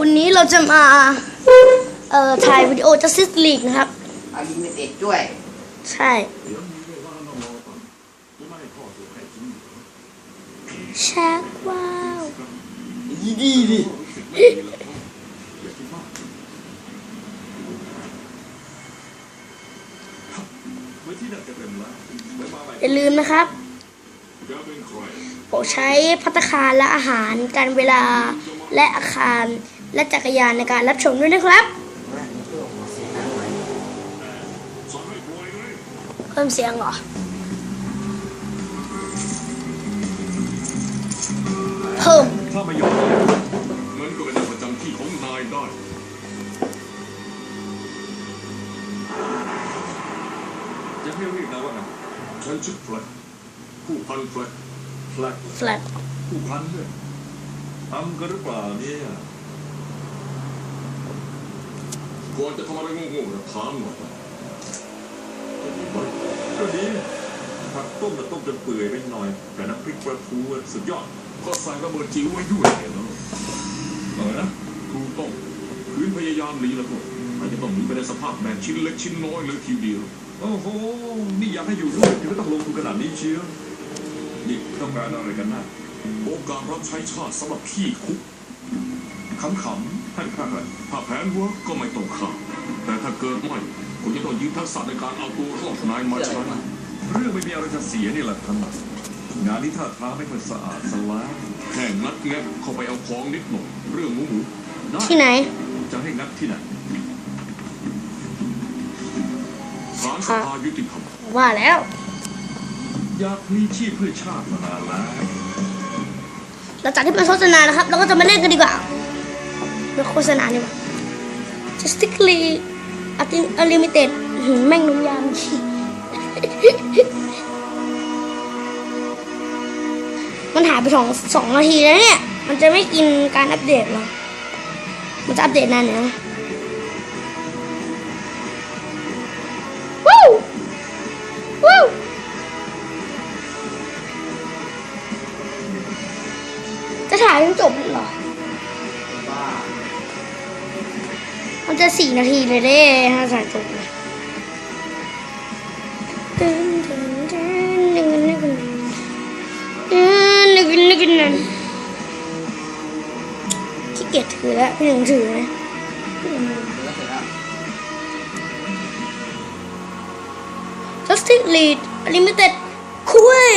วันนี้เราจะมาเอ่อถ่ายวิดีโอ Justice League นะครับ เอาลิมิเต็ดด้วย ใช่ ชักว้าวดีดีดิอย่าลืมนะครับโปรดใช้พัตตาคารและอาหารการเวลา และอาคารและจักรยานในการรับชมด้วยนะครับ เพิ่มเสียงเหรอเพิ่มถ้าไม่ยอมงั้นก็เป็นหน้าประจำที่ของนายได้จะให้เรียกนายว่าไงฉันชื่อแฟลกผู้พันแฟลกแฟลกแฟลตผู้พันเนี่ย ทำกันหรือเปล่าเนี่ยก่อนจะทำอะไรโง่ๆนะถามหน่อยจะดีไหมก็ดีผักต้มแต่ต้มจนเปื่อยไปหน่อย แต่น้ำพริกปลาทูสุดยอดก็ใส่ระเบิดจิ๋วไว้ด้วยเนาะเออนะถูกต้องคืนพยายามหนีแล้วก็อาจจะต้องหนีไปในสภาพแบบชิ้นเล็กชิ้นน้อยเลยทีเดียว โอ้โห นี่อยากให้อยู่ด้วยถึงต้องลงทุนขนาดนี้เชียวนี่ต้องการอะไรกันนะ โอกาสรับใช้ชาติสำหรับพี่คุกขำๆให้ข้าถ้าแผนเวัวก็ไม่ต้องข้าแต่ถ้าเกิดไม่คุณจะต้องยืมทักษะในการเอาตัวรอดนายมาใช้เรื่องไม่มีอะไรจะเสียนี่แหละท่านงานนี้ท่าทางไม่ค่อยสะอาดสลายแค่งัดแงะเข้าไปเอาของนิดหน่อยเรื่องหมูหมูได้ที่ไหน จะให้งัดที่ไหนศาลสภายุติธรรมว่าแล้ว อยากมีชีพเพื่อชาติมานานแล้ว หลังจากที่เป็นโฆษณานะครับ เราก็จะมาเล่นกันดีกว่าเป็นโฆษณาดีกว่า Justice League Unlimited อื้อหือแม่งนุ่มยามมันหายไปสองสองนาทีแล้วเนี่ย มันจะไม่กินการอัปเดตหรอ มันจะอัปเดตนานเนี่ย ถ่ายจนจบเหรอ มันจะสี่นาทีเลยเด้ถ้าถ่ายจบเลยตึ้งตึ้งตึ้งนึกนึกนึกนึกนึกนึกขี้เกียจถือแล้วพี่หนึ่งถือนะแล้วเสร็จแล้ว Justice League Unlimited คุย